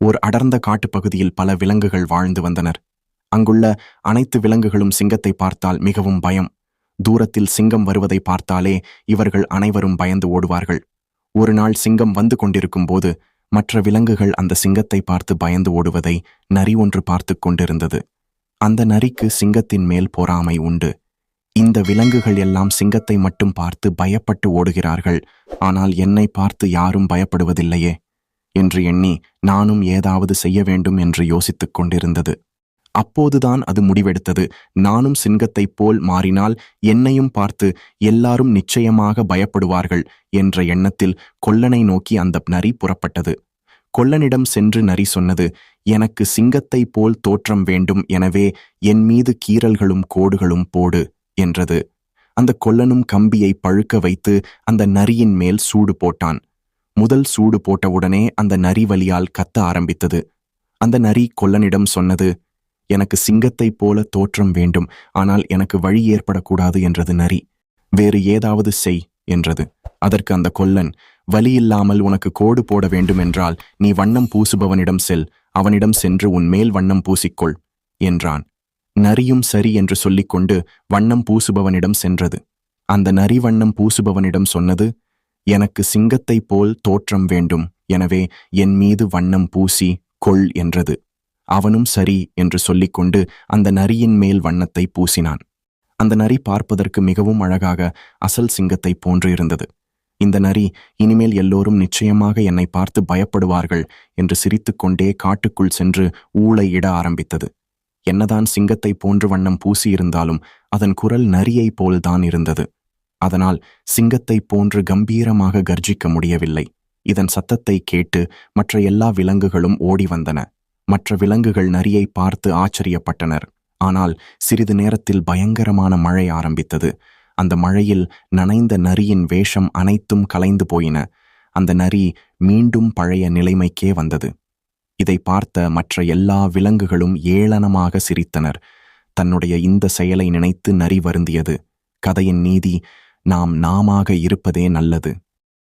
ஓர் அடர்ந்த காட்டுப்பகுதியில் பல விலங்குகள் வாழ்ந்து வந்தனர். அங்குள்ள அனைத்து விலங்குகளும் சிங்கத்தை பார்த்தால் மிகவும் பயம். தூரத்தில் சிங்கம் வருவதை பார்த்தாலே இவர்கள் அனைவரும் பயந்து ஓடுவார்கள். ஒரு நாள் சிங்கம் வந்து கொண்டிருக்கும் போது மற்ற விலங்குகள் அந்த சிங்கத்தை பார்த்து பயந்து ஓடுவதை நரி ஒன்று பார்த்துக் கொண்டிருந்தது. அந்த நரிக்கு சிங்கத்தின் மேல் பொறாமை உண்டு. இந்த விலங்குகள் எல்லாம் சிங்கத்தை மட்டும் பார்த்து பயப்பட்டு ஓடுகிறார்கள். ஆனால் என்னை பார்த்து யாரும் பயப்படுவதில்லையே. என்று எண்ணி நானும் ஏதாவது செய்ய வேண்டும் என்று யோசித்துக் கொண்டிருந்தது. அப்போதுதான் அது முடிவெடுத்தது. நானும் சிங்கத்தைப் போல் மாறினால் என்னையும் பார்த்து எல்லாரும் நிச்சயமாக பயப்படுவார்கள் என்ற எண்ணத்தில் கொல்லனை நோக்கி அந்த நரி புறப்பட்டது. கொல்லனிடம் சென்று நரி சொன்னது எனக்கு சிங்கத்தைப் போல் தோற்றம் வேண்டும் எனவே என் மீது கீறல்களும் கோடுகளும் போடு என்றது. அந்த கொல்லனும் கம்பியை பழுக்க வைத்து அந்த நரியின் மேல் சூடு போட்டான். முதல் சூடு போட்டவுடனே அந்த நரி வலியால் கத்த ஆரம்பித்தது. அந்த நரி கொல்லனிடம் சொன்னது எனக்கு சிங்கத்தைப் போல தோற்றம் வேண்டும் ஆனால் எனக்கு வழி ஏற்படக்கூடாது என்றது நரி. வேறு ஏதாவது செய் என்றது. அதற்கு அந்த கொல்லன் வலி இல்லாமல் உனக்கு கோடு போட வேண்டுமென்றால் நீ வண்ணம் பூசுபவனிடம் செல் அவனிடம் சென்று உன் மேல் வண்ணம் பூசிக்கொள் என்றான். நரியும் சரி என்று சொல்லிக்கொண்டு வண்ணம் பூசுபவனிடம் சென்றது. அந்த நரி வண்ணம் பூசுபவனிடம் சொன்னது எனக்கு சிங்கத்தைப் போல் தோற்றம் வேண்டும். எனவே என் மீது வண்ணம் பூசி கொள் என்றது. அவனும் சரி என்று சொல்லிக்கொண்டு அந்த நரியின் மேல் வண்ணத்தை பூசினான். அந்த நரி பார்ப்பதற்கு மிகவும் அழகாக அசல் சிங்கத்தைப் போன்று இருந்தது. இந்த நரி இனிமேல் எல்லோரும் நிச்சயமாக என்னை பார்த்து பயப்படுவார்கள் என்று சிரித்துக்கொண்டே காட்டுக்குள் சென்று ஊளை இட ஆரம்பித்தது. என்னதான் சிங்கத்தை போன்று வண்ணம் பூசியிருந்தாலும் அதன் குரல் நரியைப் போல்தான் இருந்தது. அதனால் சிங்கத்தைப் போன்று கம்பீரமாக கர்ஜிக்க முடியவில்லை. இதன் சத்தத்தை கேட்டு மற்ற எல்லா விலங்குகளும் ஓடி வந்தன மற்ற விலங்குகள் நரியை பார்த்து ஆச்சரியப்பட்டனர். ஆனால் சிறிது நேரத்தில் பயங்கரமான மழை ஆரம்பித்தது. அந்த மழையில் நனைந்த நரியின் வேஷம் அனைத்தும் கலைந்து போயின. அந்த நரி மீண்டும் பழைய நிலைமைக்கே வந்தது. இதை பார்த்த மற்ற எல்லா விலங்குகளும் ஏளனமாக சிரித்தனர். தன்னுடைய இந்த செயலை நினைத்து நரி வருந்தியது. கதையின் நீதி நாம் நாமாக இருப்பதே நல்லது.